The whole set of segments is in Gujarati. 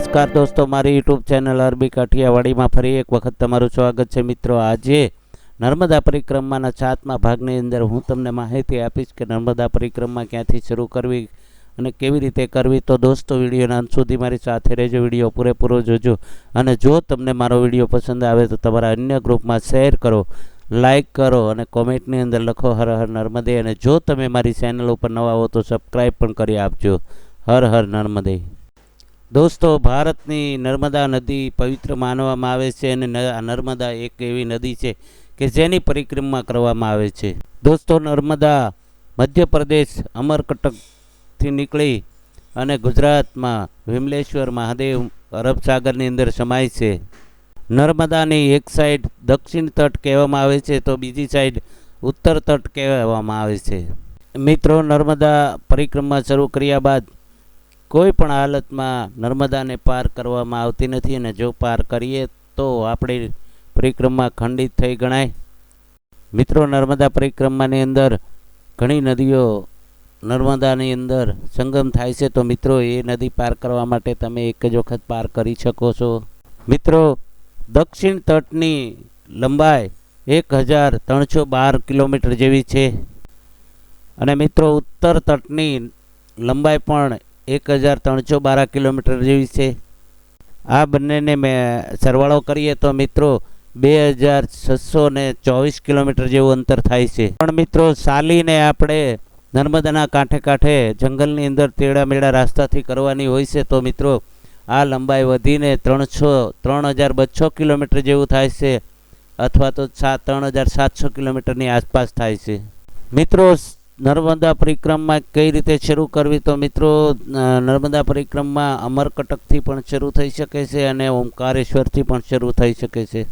નમસ્કાર દોસ્તો, મારી યુટ્યુબ ચેનલ અરબી કાઠિયાવાડીમાં ફરી એક વખત તમારું સ્વાગત છે. મિત્રો, આજે નર્મદા પરિક્રમાના સાતમા ભાગની અંદર હું તમને માહિતી આપીશ કે નર્મદા પરિક્રમા ક્યાંથી શરૂ કરવી અને કેવી રીતે કરવી. તો દોસ્તો, વિડીયોના અંત સુધી મારી સાથે રહેજો, વીડિયો પૂરેપૂરો જોજો. અને જો તમને મારો વીડિયો પસંદ આવે તો તમારા અન્ય ગ્રુપમાં શેર કરો લાઇક કરો અને કોમેન્ટની અંદર લખો હર હર નર્મદે. અને જો તમે મારી ચેનલ ઉપર નવા હો તો સબસ્ક્રાઈબ પણ કરી આપજો. હર હર નર્મદે. દોસ્તો, ભારતની નર્મદા નદી પવિત્ર માનવામાં આવે છે અને નર્મદા એક એવી નદી છે કે જેની પરિક્રમા કરવામાં આવે છે. દોસ્તો, નર્મદા મધ્યપ્રદેશ, અમરકટકથી નીકળી અને ગુજરાતમાં વિમલેશ્વર મહાદેવ અરબ સાગરની અંદર સમાય છે. નર્મદાની એક સાઈડ દક્ષિણ તટ કહેવામાં આવે છે તો બીજી સાઈડ ઉત્તર તટ કહેવામાં આવે છે. મિત્રો, નર્મદા પરિક્રમા શરૂ કર્યા બાદ કોઈ પણ હાલતમાં નર્મદાને પાર કરવામાં આવતી નથી અને જો પાર કરીએ તો આપણી પરિક્રમા ખંડિત થઈ ગણાય. મિત્રો, નર્મદા પરિક્રમાની અંદર ઘણી નદીઓ નર્મદાની અંદર સંગમ થાય છે, તો મિત્રો, એ નદી પાર કરવા માટે તમે એક જ વખત પાર કરી શકો છો. મિત્રો, દક્ષિણ તટની લંબાઈ એક હજાર ત્રણસો બાર કિલોમીટર જેવી છે. અને મિત્રો, ઉત્તર તટની લંબાઈ પણ એક હજાર ત્રણસો બાર કિલોમીટર જેવી છે. આ બંનેને મેં સરવાળો કરીએ તો મિત્રો બે હજાર છસો ને ચોવીસ કિલોમીટર જેવું અંતર થાય છે. પણ મિત્રો, સાલીને આપણે નર્મદાના કાંઠે કાંઠે જંગલની અંદર તેડા મેળા રસ્તાથી કરવાની હોય છે તો મિત્રો, આ લંબાઈ વધીને ત્રણસો, ત્રણ હજાર બસો કિલોમીટર જેવું થાય છે, અથવા તો સાત ત્રણ હજાર સાતસો કિલોમીટરની આસપાસ થાય છે. મિત્રો સ- નર્મદા પરિક્રમા કઈ રીતે શરૂ કરવી તો મિત્રો નર્મદા પરિક્રમા અમરકટકથી પણ શરૂ થઈ શકે છે અને ઓમકારેશ્વરથી પણ શરૂ થઈ શકે છે.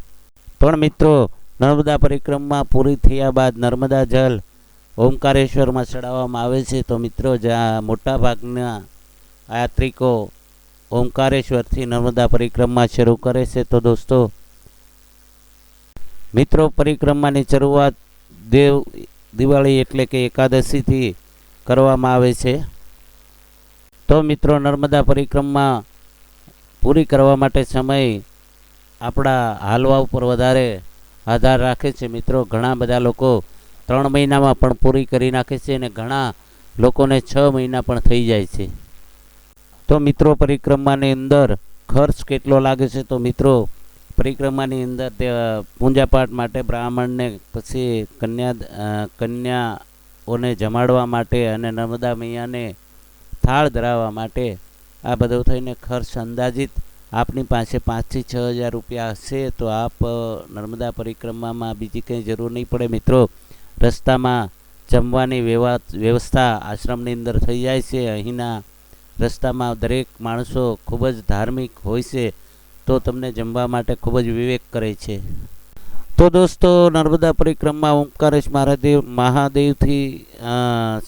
પણ મિત્રો, નર્મદા પરિક્રમા પૂરી થયા બાદ નર્મદા જલ ઓમકારેશ્વરમાં ચડાવવામાં આવે છે તો મિત્રો જ્યાં મોટાભાગના યાત્રિકો ઓમકારેશ્વરથી નર્મદા પરિક્રમા શરૂ કરે છે. તો દોસ્તો, મિત્રો, પરિક્રમાની શરૂઆત દેવ દિવાળી એટલે કે એકાદશીથી કરવામાં આવે છે. તો મિત્રો નર્મદા પરિક્રમા પૂરી કરવા માટે સમય આપણા હાલવા ઉપર વધારે આધાર રાખે છે. મિત્રો, ઘણા બધા લોકો ત્રણ મહિનામાં પણ પૂરી કરી નાખે છે અને ઘણા લોકોને છ મહિના પણ થઈ જાય છે. તો મિત્રો, પરિક્રમાની અંદર ખર્ચ કેટલો લાગે છે? તો મિત્રો પરિક્રમાની અંદર તે પૂજાપાઠ માટે બ્રાહ્મણને પછી કન્યા કન્યાઓને જમાડવા માટે અને નર્મદા મૈયાને થાળ ધરાવવા માટે આ બધો થઈને ખર્ચ અંદાજિત આપની પાસે પાંચથી છ હજાર રૂપિયા હશે. તો આપ નર્મદા પરિક્રમામાં બીજી કંઈ જરૂર નહીં પડે મિત્રો. રસ્તામાં જમવાની વ્યવસ્થા આશ્રમની અંદર થઈ જાય છે. અહીંના રસ્તામાં દરેક માણસો ખૂબ જ ધાર્મિક હોય છે. તો તમને જમવા માટે ખૂબ જ વિવેક કરે છે. તો દોસ્તો, નર્મદા પરિક્રમા ઓમકારેશ મહાદેવ, મહાદેવથી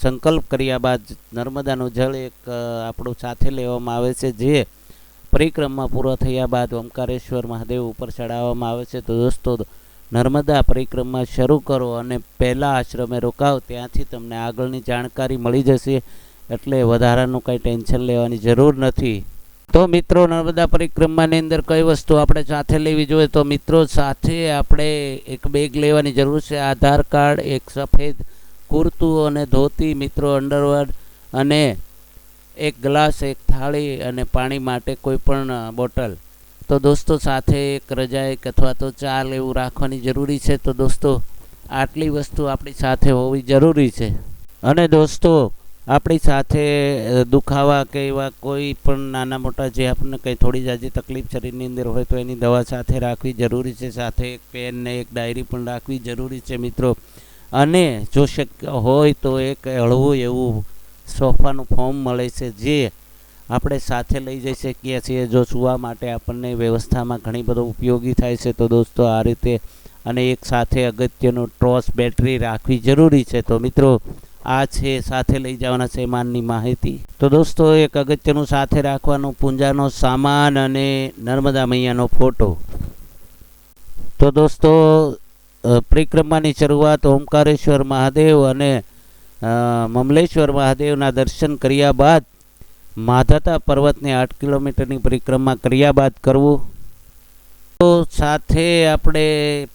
સંકલ્પ કર્યા બાદ નર્મદાનું જળ એક આપણું સાથે લેવામાં આવે છે. જે પરિક્રમા પૂરો થયા બાદ ઓમકારેશ્વર મહાદેવ ઉપર ચડાવવામાં આવે છે. તો દોસ્તો, નર્મદા પરિક્રમા શરૂ કરો અને પહેલાં આશ્રમે રોકાવ. ત્યાંથી તમને આગળની જાણકારી મળી જશે. એટલે વધારાનું કંઈ ટેન્શન લેવાની જરૂર નથી. તો મિત્રો નર્મદા પરિક્રમાની અંદર કઈ વસ્તુ આપણે સાથે લેવી જોઈએ? તો મિત્રો સાથે આપણે એક બેગ લેવાની જરૂર છે. આધાર કાર્ડ, એક સફેદ કુર્તું અને ધોતી. મિત્રો અંડરવર્ડ અને એક ગ્લાસ એક થાળી અને પાણી માટે કોઈ પણ બોટલ. તો દોસ્તો સાથે એક રજા, એક અથવા તો ચાલ એવું રાખવાની જરૂરી છે. તો દોસ્તો, આટલી વસ્તુ આપણી સાથે હોવી જરૂરી છે. અને દોસ્તો આપણી સાથે દુખાવા કે એવા કોઈ પણ નાના મોટા જે આપણને કંઈ થોડી જાજી તકલીફ શરીરની અંદર હોય તો એની દવા સાથે રાખવી જરૂરી છે. સાથે એક પેન ને એક ડાયરી પણ રાખવી જરૂરી છે મિત્રો. અને જો શક્ય હોય તો એક હળવું એવું સોફાનું ફોર્મ મળે છે જે આપણે સાથે લઈ જઈ શકીએ છીએ. જો સુવા માટે આપણને વ્યવસ્થામાં ઘણી બધો ઉપયોગી થાય છે તો દોસ્તો આ રીતે અને એક સાથે અગત્યનું ટ્રોસ બેટરી રાખવી જરૂરી છે તો મિત્રો આ છે, સાથે લઈ જવાના સામાનની માહિતી. તો દોસ્તો, એક અગત્યનું સાથે રાખવાનું પૂંજાનો સામાન અને નર્મદા મૈયાનો ફોટો. તો દોસ્તો પરિક્રમાની શરૂઆત ઓમકારેશ્વર મહાદેવ અને મમલેશ્વર મહાદેવના દર્શન કર્યા બાદ માધાતા પર્વતને આઠ કિલોમીટરની પરિક્રમા કર્યા બાદ કરવું. સાથે આપણે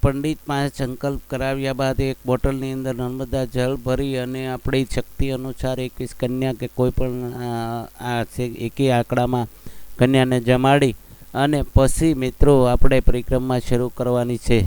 પંડિત પાસે સંકલ્પ કરાવ્યા બાદ એક બોટલની અંદર નર્મદા જળ ભરી અને આપણી શક્તિ અનુસાર એકવીસ કન્યા કે કોઈ પણ, આ એકે આંકડામાં કન્યાને જમાડી અને પછી મિત્રો આપણે પરિક્રમા શરૂ કરવાની છે.